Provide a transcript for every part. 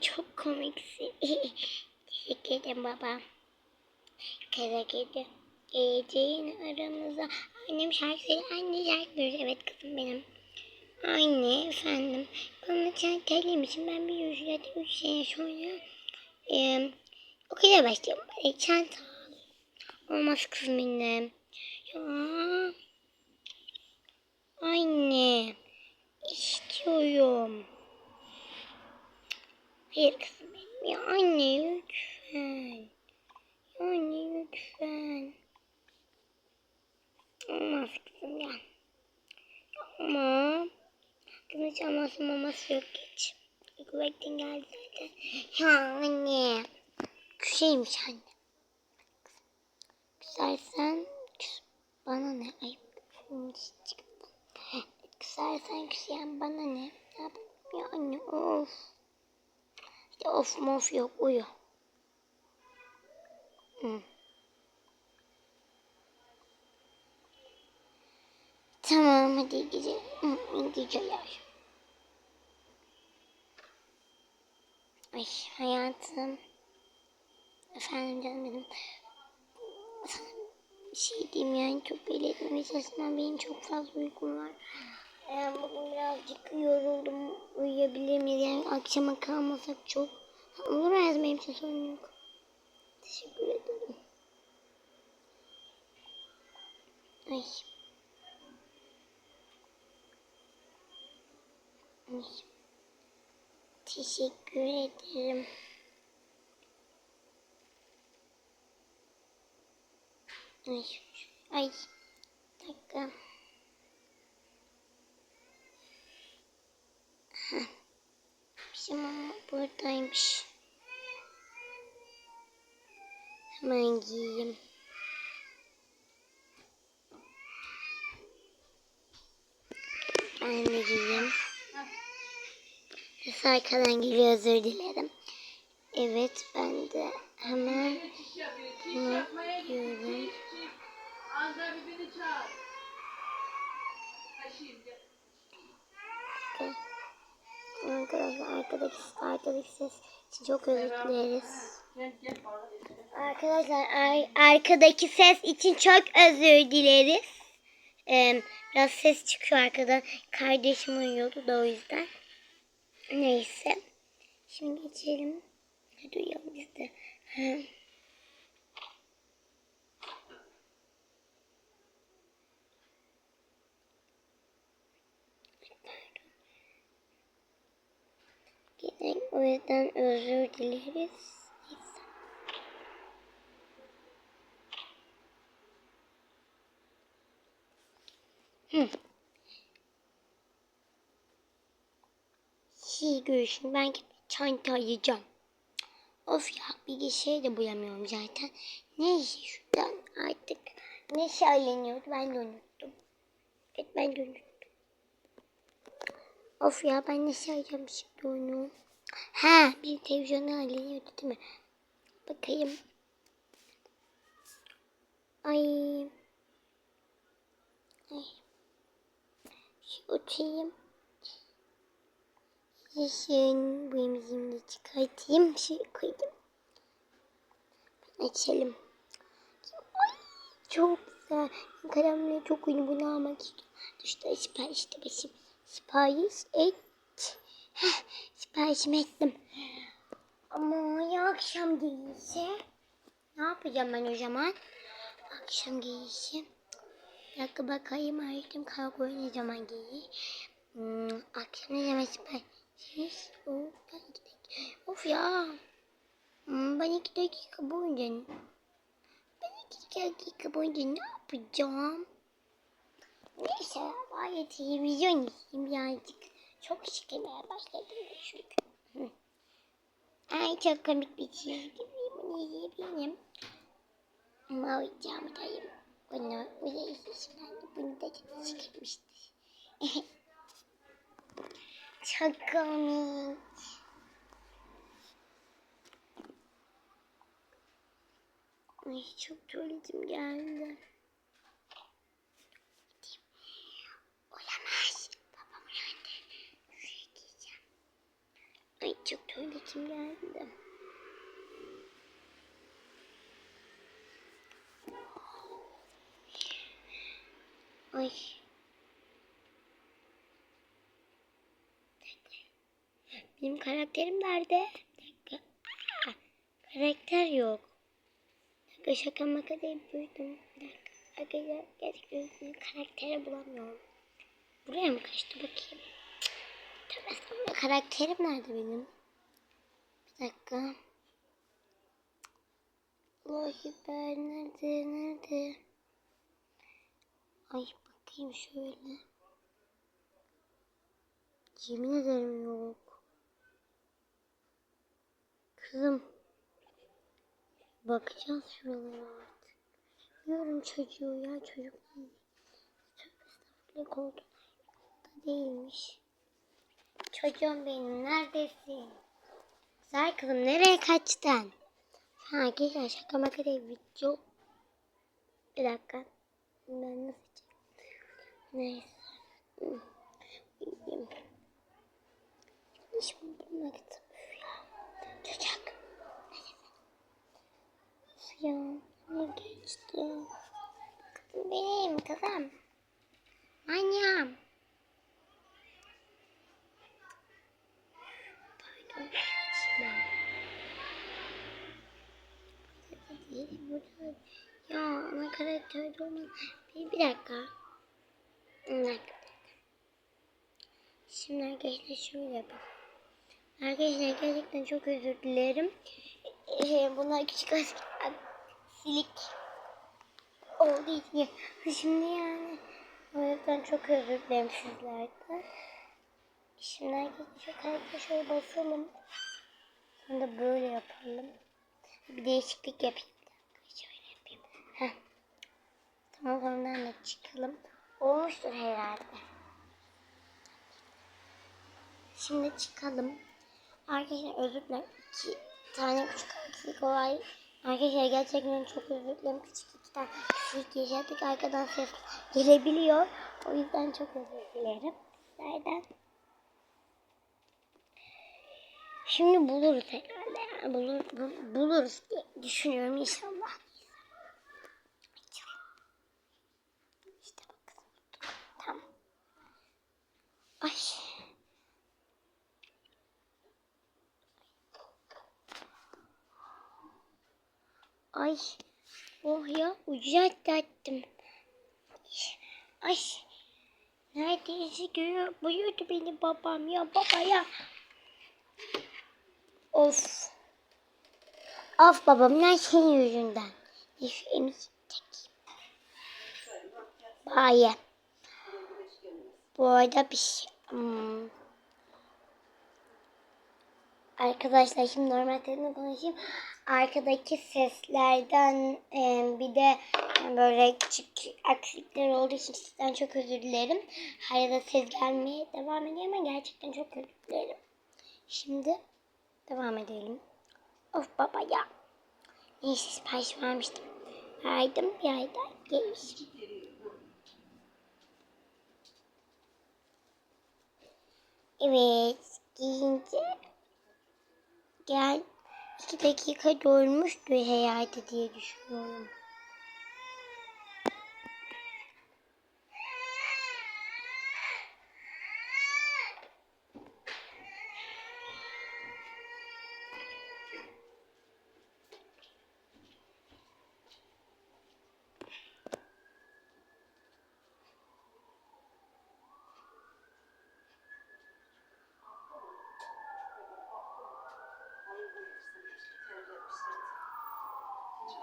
Çok komiksin. Teşekkür ederim baba. Kara kedi. Geleceğin aramıza. Annem şarkı söylüyor. Anne şarkı. Evet kızım benim. Anne efendim. Bana çanta için ben bir yüz ya da üç sene sonra e, okula başlıyorum. Bana çanta al. Olmaz kızım benim. Ya. Anne. istiyorum. Hayır kızım benim. Ya anne lütfen. Ya anne lütfen. Olmaz kızım ya. Ama kızın çalması maması yok hiç. Uyku vaktin geldi zaten. Ya anne. Küseymiş anne. Küsersen küs. Bana ne ayıp. Küsersen küseyen bana ne? Yapayım ya anne of. İşte of mof yok uyu. Hı. Tamam hadi iyi gece. Hı, iyi geceler. Ay hayatım. Efendim canım benim. Bir şey diyeyim yani çok belli etmemiş aslında benim çok fazla uykum var. Yani bugün birazcık yoruldum. Uyuyabilir miyiz? Yani akşama kalmasak çok. Olur hayatım benim için sorun yok. Teşekkür ederim. Ay. Ay. Teşekkür ederim. Ay. Ay. Dakika. Heh. Bizim ama buradaymış. Hemen giyeyim. Ben de giyeyim. Ses arkadan geliyor özür dilerim. Evet ben de hemen bunu giyiyorum. Azra birbirini çağır. Taşıyayım gel. Arkadaşlar arkadaki, arkadaki ses için çok özür dileriz. Arkadaşlar ar- arkadaki ses için çok özür dileriz. Ee, biraz ses çıkıyor arkadan. Kardeşim uyuyordu da o yüzden. Neyse. Şimdi geçelim. Hadi uyuyalım biz de. Ha. Gene o yüzden özür dileriz. Hı. Şey görüşün ben çanta alacağım. Of ya bilgisayarı da bulamıyorum zaten. Neyse şuradan artık ne söyleniyordu ben de unuttum. Evet ben de unuttum. Of ya ben ne söyleyeceğim şimdi onu. Ha bir televizyonda haliniyordu değil mi? Bakayım. Ay. Ay. Oturayım. Yaşın bu emzimi de çıkartayım. Şey koydum. Açalım. Ay, çok güzel. Kalemle çok uyumlu almak istiyorum. Duşta siparişte başım. Sipariş et. Heh, siparişimi ettim. Ama ya akşam değilse ne yapacağım ben o zaman? Akşam giyişi. Bir dakika bakayım ayırdım kargo ne zaman giyi. Hmm, akşam ne zaman sipariş? O, ben iki dakika. Of ya. Hmm, ben iki dakika boyunca ben iki dakika boyunca ne yapacağım? Neyse bari televizyon izleyeyim birazcık. Çok sıkılmaya başladım çünkü. Hı. Ay çok komik bir çizgi bunu izleyebilirim. Ama oyuncağımı dayım. Bunu buraya de bunu da çok sıkılmıştır. çok komik. Ay çok tuvaletim geldi. Olamaz. Babam uyandı. Şuraya giyeceğim. Ay çok tuvaletim geldi. Ay. Benim karakterim nerede? Karakter yok. Dakika şaka maka deyip. Bir dakika. Gerçekten karakteri bulamıyorum. Buraya mı kaçtı bakayım? Tövbe. Karakterim nerede benim? Dakika. Allahi ben nerede nerede? Ay bakayım şöyle. Yemin ederim yok. Kızım. Bakacağız şuralara artık. Biliyorum çocuğu ya çocuk değil. Tövbe koltuğu değilmiş. Çocuğum benim neredesin? Güzel kızım nereye kaçtın? Ha arkadaşlar şaka maka değil video. Bir dakika. Ben nasıl? Neyse. İyiyim. Hiç Üf ya. Çocuk. Ya ne geçti? Benim kızım. Manyağım. Karakterde olmaz. Bir, bir dakika. Bir dakika. Şimdi arkadaşlar şöyle yapalım. Arkadaşlar gerçekten çok özür dilerim. Ee, bunlar küçük silik olduğu için. Şimdi yani o yüzden çok özür dilerim sizlerden. Şimdi arkadaşlar karakter şöyle basalım. Sonra böyle yapalım. Bir değişiklik yapayım. Şöyle yapayım. Heh. Tamam da çıkalım. Olmuştur herhalde. Şimdi çıkalım. Arkadaşlar özür dilerim. İki tane küçük aksilik olay. Arkadaşlar gerçekten çok özür dilerim. Küçük iki tane aksilik yaşadık. Arkadan ses gelebiliyor. O yüzden çok özür dilerim. Sizlerden. Şimdi buluruz herhalde. Yani bulur, bul- buluruz diye düşünüyorum inşallah. İşte bak. Tamam. Ay. Ay. Oh ya ucu atlattım. Ay. Neredeyse görüyor. Buyurdu beni babam ya baba ya. Of. Of babam ne senin yüzünden. Nefemi çekeyim. Baye. Bu arada bir şey. Hmm. Arkadaşlar şimdi normal telefonla konuşayım. Arkadaki seslerden e, bir de böyle küçük aksilikler olduğu için sizden çok özür dilerim. Hala ses gelmeye devam ediyor ama gerçekten çok özür dilerim. Şimdi devam edelim. Of baba ya. Neyse sipariş vermiştim. Verdim bir ayda gelmiş. Evet giyince gel iki dakika dolmuştu herhalde diye düşünüyorum.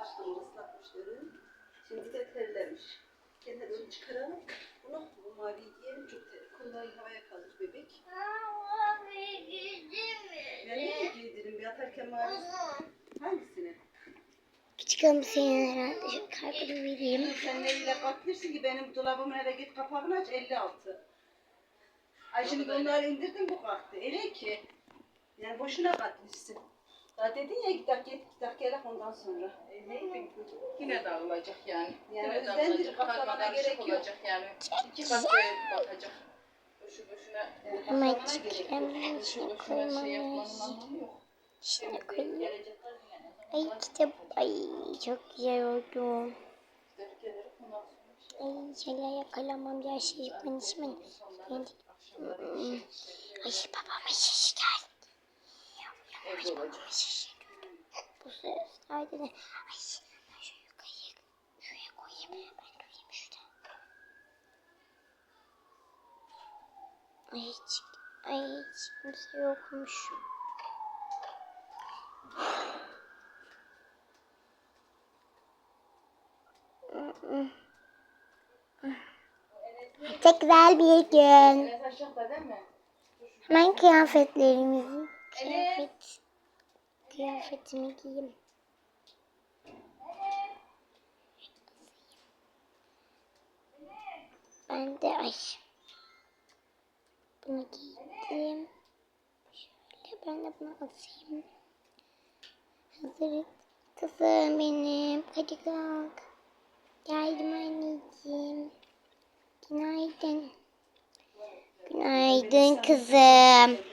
Açtım ıslatmışları. Şimdi de terlemiş. Hadi onu çıkaralım. Bunu bu mavi giyelim çok ter. Kolları havaya kaldır bebek. Ben de giydiririm yatarken mavi. Hangisini? Küçük senin herhalde şu kartını vereyim. Sen neyle bakıyorsun ki benim dolabımın eve git kapağını aç 56. Ay şimdi onları indirdim bu kalktı. Öyle ki. Yani boşuna katmışsın. Daha dedin ya git git git gel ondan sonra. Yine dağılacak yani. Yani Yine dağılacak. katlamana Katmana gerek gerek yok. olacak yani. İki kat bakacak. Boşu boşuna hiç gerek yok. boşu boşuna şey yapmanın anlamı yok. Gelecekler yani. Ay kitap. Ay çok güzel oldu. Ay şeyler yakalamam ya şey ben şey Ay babama şiş geldi. Bu seslerde de. Ay ben şu yukarıya şuraya koyayım. Ben durayım şurada. Ay hiç, ay hiç kimse yokmuş. Çok güzel bir gün. Hemen kıyafetlerimizi, kıyafet, kıyafetimi giyeyim. Ben de ay. Bunu giydim. Şöyle ben de bunu asayım. Hazır kızım benim. Hadi kalk. Geldim anneciğim. Günaydın. Günaydın kızım.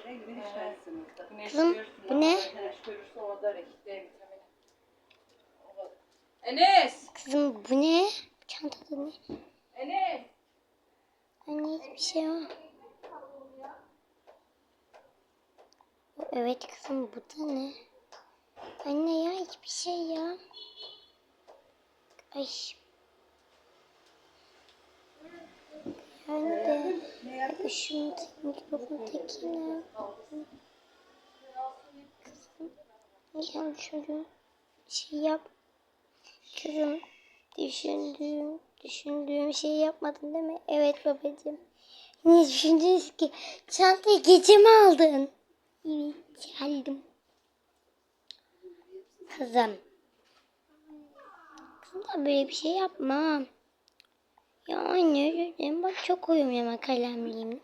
Kızım, bu ne? Enes! Kızım bu ne? Çantada ne? Enes! Anne hiçbir şey yok. Evet kızım bu da ne? Anne ya hiçbir şey ya. Ay. Yani de tek mikrofonu tekine. Kızım. Ya düşündüğüm şey yap. Kızım düşündüğüm düşündüğüm şeyi yapmadın değil mi? Evet babacığım. Ne düşündünüz ki? Çantayı gece mi aldın? Evet geldim. Kızım. Kızım da böyle bir şey yapma. Ya anne özür. Bak çok uyumuyorum kalemliyim.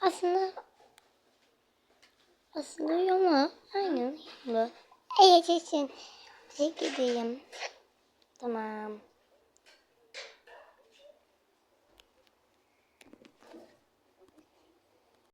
Aslında aslında uyuyor mu? Aynen uyuyor. Evet yaşasın. Teşekkür ederim. Tamam.